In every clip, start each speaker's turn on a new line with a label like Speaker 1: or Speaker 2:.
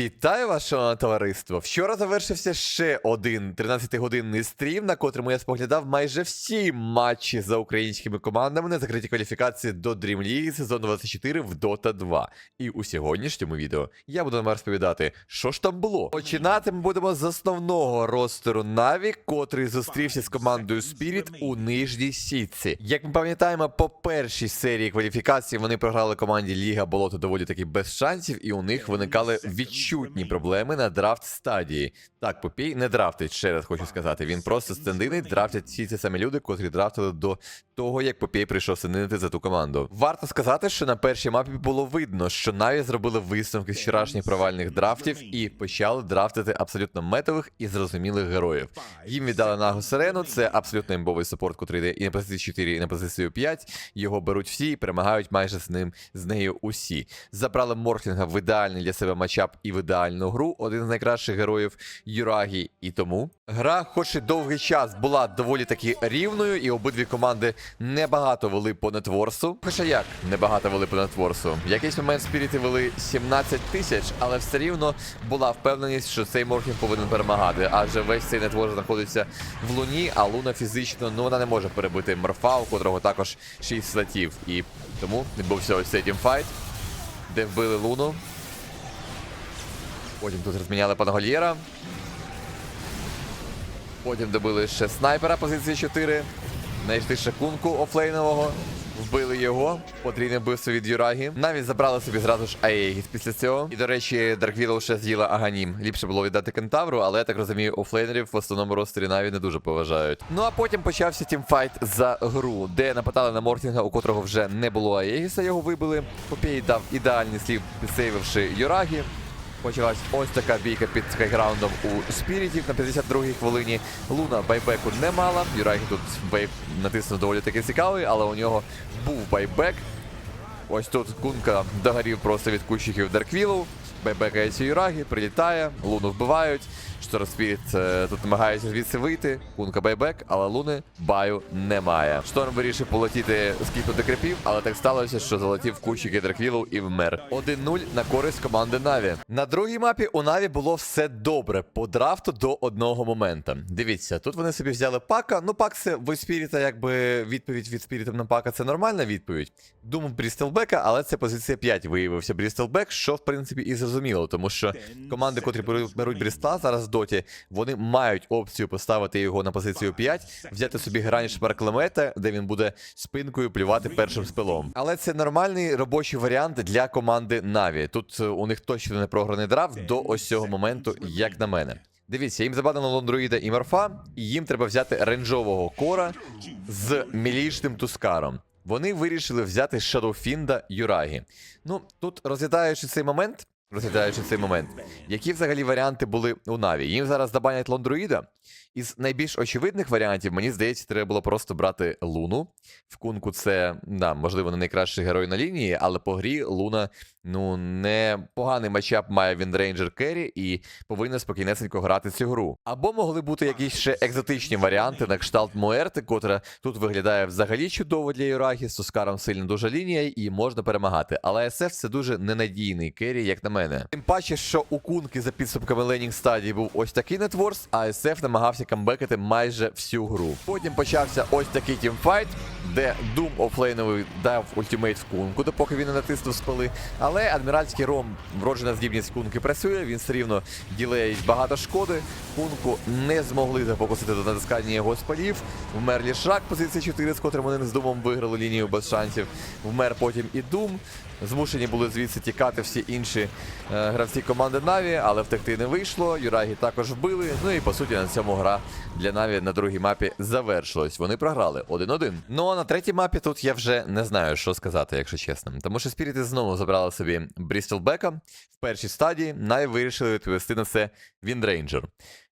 Speaker 1: Вітаю вас, шановне товариство! Вчора завершився ще один 13-годинний стрім, на котрому я споглядав майже всі матчі за українськими командами на закритій кваліфікації до Dream League сезону 24 в Dota 2. І у сьогоднішньому відео я буду вам розповідати, що ж там було. Починати ми будемо з основного ростеру Наві, котрий зустрівся з командою Spirit у нижній сітці. Як ми пам'ятаємо, по першій серії кваліфікації вони програли команді Ліга Болото доволі таки без шансів, і у них виникали відчутні проблеми на драфт стадії. Так, Попій не драфтить, ще раз хочу сказати. Він просто стендинить, драфтять всі ці самі люди, котрі драфтили до того, як Попій прийшов стендинити за ту команду. Варто сказати, що на першій мапі було видно, що Наві зробили висновки з вчорашніх провальних драфтів і почали драфтити абсолютно метових і зрозумілих героїв. Їм віддали нагу Сирену, це абсолютно імбовий супорт, котрий йде і на позицію 4, і на позицію 5. Його беруть всі і перемагають майже з ним з нею усі. Забрали Морфлінга в ідеальний для себе матчап і в ідеальну гру. Один з найкращих героїв Юрагі. І тому гра, хоч і довгий час, була доволі таки рівною, і обидві команди небагато вели по нетворсу. Хоча як небагато вели по нетворсу. В якийсь момент спіріти вели 17 тисяч, але все рівно була впевненість, що цей Морфлінг повинен перемагати, адже весь цей нетворс знаходиться в луні, а луна фізично ну вона не може перебити морфа, у котрого також 6 слотів. І тому відбувся ось цей тімфайт, де вбили луну. Потім тут розміняли Пангольєра. Потім добили ще снайпера позиції 4. Знайшли ще кунку офлейнового. Вбили його, потрійне вбивство від Юрагі. Навіть забрали собі зразу ж Аегіс після цього. І, до речі, Дарквілоу ще з'їла Аганім. Ліпше було віддати кентавру, але я так розумію, офлейнерів в основному ростері Наві не дуже поважають. Ну а потім почався тімфайт за гру, де нападали на Мортінга, у котрого вже не було Аегіса, його вибили. Попій дав ідеальний слів, підсейвивши Юрагі. Почалась ось така бійка під хайграундом у спірітів на 52-й хвилині. Луна байбеку не мала. Юрагі тут вейп натиснув доволі таки цікавий, але у нього був байбек. Ось тут кунка догорів просто від кущиків Дарквілу. Байбекається Юрагі, прилітає, луну вбивають. Штор Спіріт е, тут намагається звідси вийти. Кунка байбек, але луни баю немає. Шторм вирішив полетіти скіпнути крипів, але так сталося, що залетів в кущики і вмер. 1-0 на користь команди Наві. На другій мапі у Наві було все добре по драфту до одного моменту. Дивіться, тут вони собі взяли пака. Ну, пак це в Спіріта, якби відповідь від Спіріта на пака це нормальна відповідь. Думав Брістелбека, але це позиція 5 виявився Брістелбек, що в принципі і зрозуміло, тому що команди, котрі беруть- Бріста зараз в доті, вони мають опцію поставити його на позицію 5, взяти собі грань шмарклемета, де він буде спинкою плювати першим спилом. Але це нормальний робочий варіант для команди Наві. Тут е, у них точно не програний драфт до ось цього моменту, як на мене. Дивіться, їм забадано лондроїда і морфа, і їм треба взяти рейнджового кора з мілічним тускаром. Вони вирішили взяти Шадоуфінда Юрагі. Ну, тут розглядаючи цей момент, розглядаючи цей момент, які взагалі варіанти були у Наві? Їм зараз забанять лондроїда. Із найбільш очевидних варіантів, мені здається, треба було просто брати Луну. В кунку це, да, можливо, не найкращий герой на лінії, але по грі Луна ну не поганий матчап має він рейнджер Керрі і повинна спокійнесенько грати цю гру. Або могли бути якісь ще екзотичні варіанти на кшталт Муерти, котра тут виглядає взагалі чудово для Юрагі, з Тускаром сильно дуже лінія і можна перемагати. Але СФ це дуже ненадійний керрі, як на мене. Тим паче, що у кунки за підсумками Ленінг стадії був ось такий нетворс, а СФ намагався камбекати майже всю гру. Потім почався ось такий тімфайт, де Doom офлейновий дав ультимейт в кунку, допоки він не натиснув спали. Але адміральський ром, вроджена здібність кунки працює, він все рівно ділеїть багато шкоди. Кунку не змогли зафокусити до натискання його спалів. Вмер Лішак, позиція 4, з котрим вони з Думом виграли лінію без шансів. Вмер потім і Дум. Змушені були звідси тікати всі інші е, гравці команди Наві, але втекти не вийшло. Юрагі також вбили. Ну і по суті на цьому гра для Наві на другій мапі завершилась. Вони програли 1-1. Ну а на третій мапі тут я вже не знаю, що сказати, якщо чесно. Тому що спіріти знову забрали собі Брістелбека в першій стадії. Наві вирішили відповісти на це Віндрейнджер.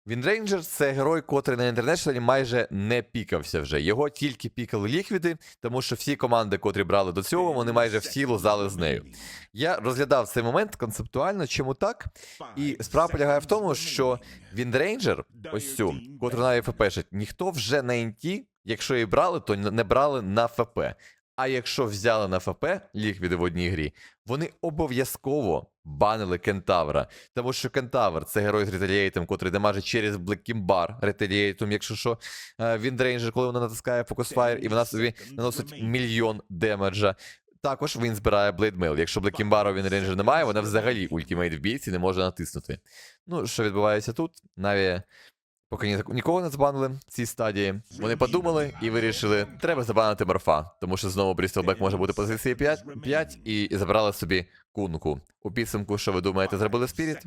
Speaker 1: Віндрейнджер це герой, котрий на інтернешнлі майже не пікався вже. Його тільки пікали ліквіди, тому що всі команди, котрі брали до цього, вони майже всі лузали з нею. Я розглядав цей момент концептуально, чому так. І справа полягає в тому, що Віндрейнджер, ось цю, котру навіть ФПшить, ніхто вже на інті, якщо її брали, то не брали на ФП. А якщо взяли на ФП ліквіди в одній грі, вони обов'язково банили Кентавра. Тому що Кентавр це герой з реталієйтом, котрий дамажить через Блекімбар реталієйтом, якщо що. Е, Він рейнджер, коли вона натискає Fire, і вона собі наносить мільйон демеджа. Також він збирає блейдмейл. Якщо Блекімбару він рейнджер немає, вона взагалі ультимейт в бійці не може натиснути. Ну, що відбувається тут? Наві поки ні, нікого не забанили в цій стадії. Вони подумали і вирішили, треба забанити морфа, тому що знову Брістелбек може бути позиції 5, 5 і забрали собі кунку. У підсумку, що ви думаєте, зробили Спіріт?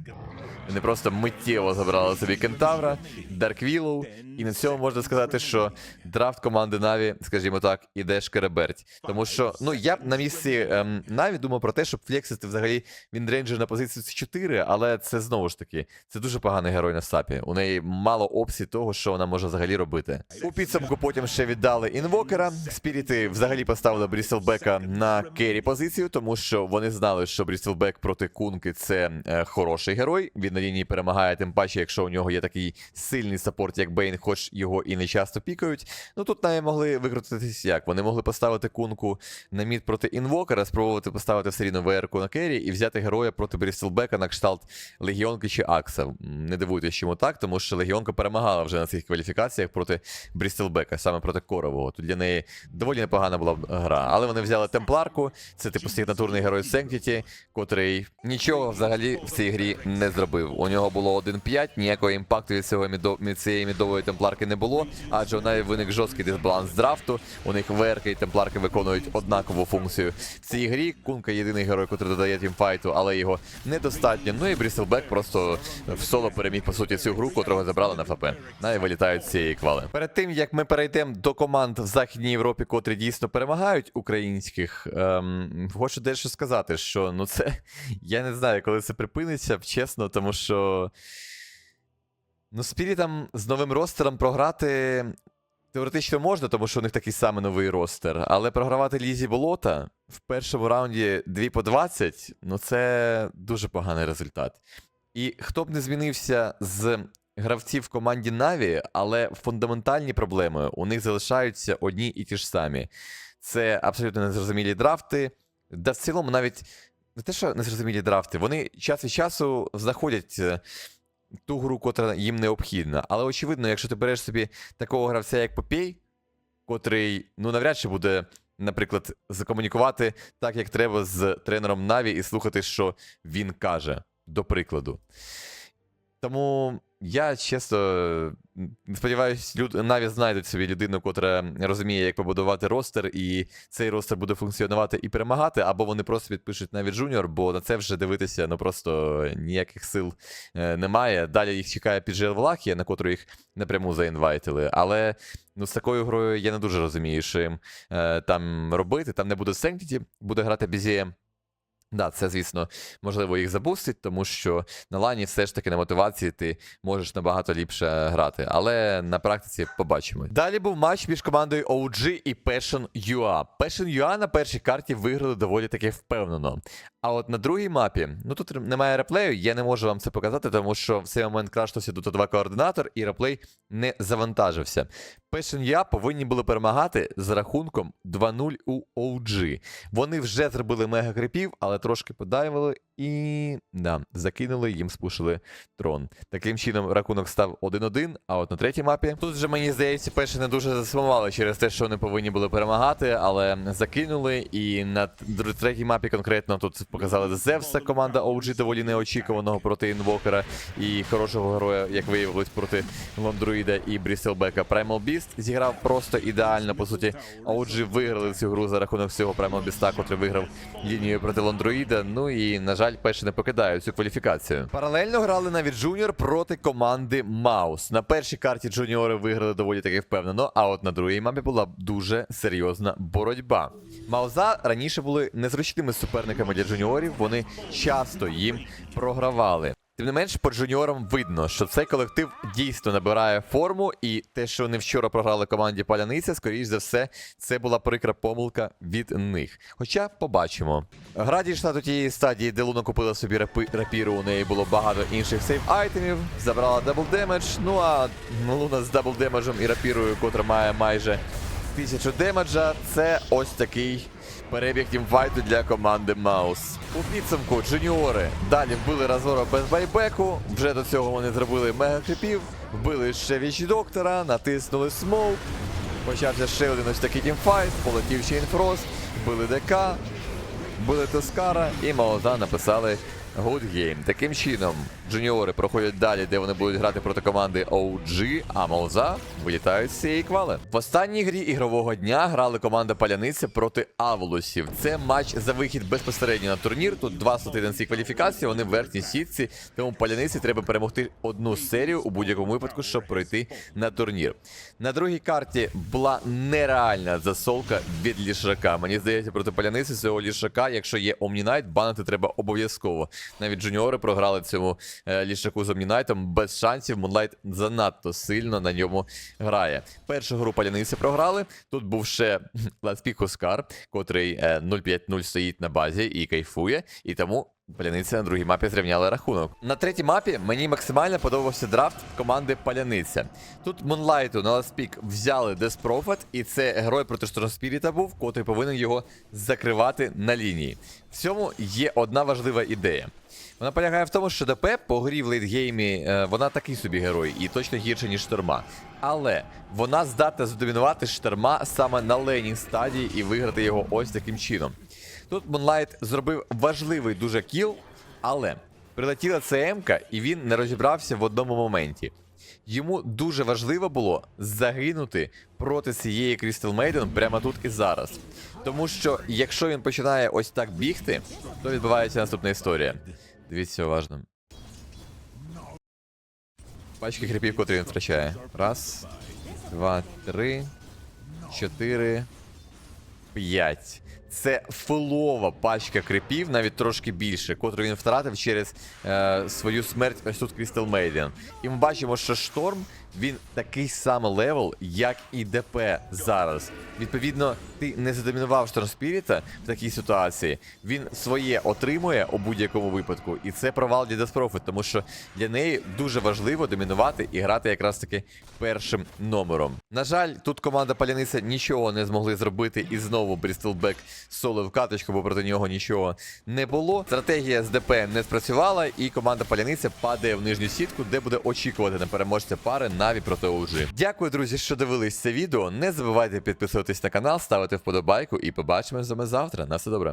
Speaker 1: Вони просто миттєво забрали собі Кентавра, Дарк Віллоу, і на цьому можна сказати, що драфт команди Наві, скажімо так, іде шкереберть. Тому що, ну я б на місці ем, Наві думав про те, щоб флексити взагалі він рейнджер на позицію С4, але це знову ж таки, це дуже поганий герой на сапі. У неї мало опцій того, що вона може взагалі робити. У підсумку потім ще віддали інвокера. Спіріти взагалі поставили Брістелбека на керрі позицію, тому що вони знали, що Брістелбек проти Кунки це е, хороший герой. Він на лінії перемагає, тим паче, якщо у нього є такий сильний саппорт, як Бейн, хоч його і не часто пікають. Ну тут навіть могли викрутитись як. Вони могли поставити кунку на мід проти інвокера, спробувати поставити все рівно ВР-ку на керрі і взяти героя проти Брістелбека на кшталт Легіонки чи Акса. Не дивуйтесь, чому так, тому що Легіонка перемагала вже на цих кваліфікаціях проти Брістелбека, саме проти Корового. Тут для неї доволі непогана була гра. Але вони взяли темпларку, це типу сигнатурний герой Сенктіті, котрий нічого взагалі в цій грі не зробив. У нього було 1-5, ніякого імпакту від цього мідо... від цієї мідової темпларки не було, адже у неї виник жорсткий дисбаланс драфту. У них ВРК і темпларки виконують однакову функцію. В цій грі Кунка єдиний герой, котрий додає тімфайту, але його недостатньо. Ну і Брістелбек просто в соло переміг по суті цю гру, котрого забрали на ФП. Навіть вилітають з цієї квали. Перед тим як ми перейдемо до команд в Західній Європі, котрі дійсно перемагають українських, ем, хочу дещо сказати, що ну це я не знаю, коли це припиниться, чесно, тому що. Ну, Спірітам з новим ростером програти теоретично можна, тому що у них такий самий новий ростер. Але програвати Лізі Болота в першому раунді 2 по 20, ну це дуже поганий результат. І хто б не змінився з гравців в команді Наві, але фундаментальні проблеми у них залишаються одні і ті ж самі. Це абсолютно незрозумілі драфти. Да в цілому навіть не те, що незрозумілі драфти, вони час від часу знаходять е, ту гру, котра їм необхідна. Але очевидно, якщо ти береш собі такого гравця, як Попій, котрий ну навряд чи буде, наприклад, закомунікувати так, як треба з тренером Наві, і слухати, що він каже, до прикладу. Тому я чесно сподіваюся, люд... Наві знайдуть собі людину, котра розуміє, як побудувати ростер, і цей ростер буде функціонувати і перемагати, або вони просто підпишуть Наві Джуніор, бо на це вже дивитися ну просто ніяких сил е, немає. Далі їх чекає піджел Влахія, на котру їх напряму заінвайтили. Але ну, з такою грою я не дуже розумію, що їм е, там робити. Там не буде Сенктіті, буде грати Бізієм. Да, це, звісно, можливо, їх забустить, тому що на лані все ж таки на мотивації ти можеш набагато ліпше грати. Але на практиці побачимо. Далі був матч між командою OG і Passion UA. Passion UA на першій карті виграли доволі таки впевнено. А от на другій мапі, ну тут немає реплею, я не можу вам це показати, тому що в цей момент крашнувся тут 2 координатор, і реплей не завантажився. Пишен я повинні були перемагати з рахунком 2-0 у OG. Вони вже зробили мега крипів, але трошки подайвили і да, закинули, їм спушили трон. Таким чином рахунок став 1-1, а от на третій мапі. Тут вже мені здається, перші не дуже засумували через те, що вони повинні були перемагати, але закинули. І на третій мапі конкретно тут показали Зевса, команда OG доволі неочікуваного проти інвокера і хорошого героя, як виявилось, проти Лондруїда і Брістелбека. Primal Beast зіграв просто ідеально. По суті, OG виграли цю гру за рахунок цього Primal Beast, котрий виграв лінію проти Лондруїда. Ну і, на жаль, перші не покидають цю кваліфікацію. Паралельно грали навіть Джуніор проти команди Маус. На першій карті Джуніори виграли доволі таки впевнено, а от на другій мапі була дуже серйозна боротьба. Мауза раніше були незручними суперниками для джуніорів, вони часто їм програвали. Тим не менш, по джуніорам видно, що цей колектив дійсно набирає форму, і те, що вони вчора програли команді Паляниця, скоріш за все, це була прикра помилка від них. Хоча побачимо. Гра дійшла до тієї стадії, де Луна купила собі рапи, рапіру, у неї було багато інших сейф айтемів, забрала дабл демедж. Ну а Луна з дабл демеджем і рапірою, котра має майже тисячу демеджа, це ось такий Перебіг тімфайту для команди Маус. У підсумку джуніори далі вбили Разора без байбеку. Вже до цього вони зробили мега кріпів, вбили ще віч доктора, натиснули смоук. Почався ще один ось такий тімфайт, полетів ще інфрост, вбили ДК, вбили Тоскара і Мауза написали Good Game. Таким чином, джуніори проходять далі, де вони будуть грати проти команди OG, а Мауза вилітають з цієї квали. В останній грі ігрового дня грали команда Паляниця проти Аволусів. Це матч за вихід безпосередньо на турнір. Тут два цій кваліфікації, вони в верхній сітці. Тому паляниці треба перемогти одну серію у будь-якому випадку, щоб пройти на турнір. На другій карті була нереальна засолка від лішака. Мені здається, проти паляниці цього лішака, якщо є Омнінайт, банити треба обов'язково. Навіть джуніори програли цьому е, лішаку з без шансів. Мунлайт занадто сильно на ньому грає. Першу гру паляниці програли. Тут був ще Ласпік Оскар, котрий е, 0-5-0 стоїть на базі і кайфує. І тому Паляниця на другій мапі зрівняли рахунок. На третій мапі мені максимально подобався драфт команди Паляниця. Тут Мунлайту на ласпік взяли Деспрофет, і це герой проти Штормспіріта був, котрий повинен його закривати на лінії. В цьому є одна важлива ідея. Вона полягає в тому, що ДП по грі в лейтгеймі е, вона такий собі герой і точно гірше, ніж шторма. Але вона здатна задомінувати шторма саме на лейнінг стадії і виграти його ось таким чином. Тут Мунлайт зробив важливий дуже кіл, але прилетіла ЦМК, і він не розібрався в одному моменті. Йому дуже важливо було загинути проти цієї Crystal Maiden прямо тут і зараз. Тому що якщо він починає ось так бігти, то відбувається наступна історія. Дивіться уважно. Пачки кріпів, котрі він втрачає. Раз, два, три, чотири, п'ять. Це фулова пачка крипів, навіть трошки більше, котру він втратив через е, свою смерть ось тут Crystal Maiden. І ми бачимо, що шторм він такий самий левел, як і ДП зараз. Відповідно, ти не задомінував Шторм Спіріта в такій ситуації. Він своє отримує у будь-якому випадку, і це провал для Деспрофит, тому що для неї дуже важливо домінувати і грати якраз таки першим номером. На жаль, тут команда Паляниця нічого не змогли зробити, і знову Брістелбек соло в каточку, бо проти нього нічого не було. Стратегія з ДП не спрацювала, і команда Паляниця падає в нижню сітку, де буде очікувати на переможця пари Наві проти OG. Дякую, друзі, що дивились це відео. Не забувайте підписуватись на канал, ставити вподобайку і побачимось з вами завтра. На все добре.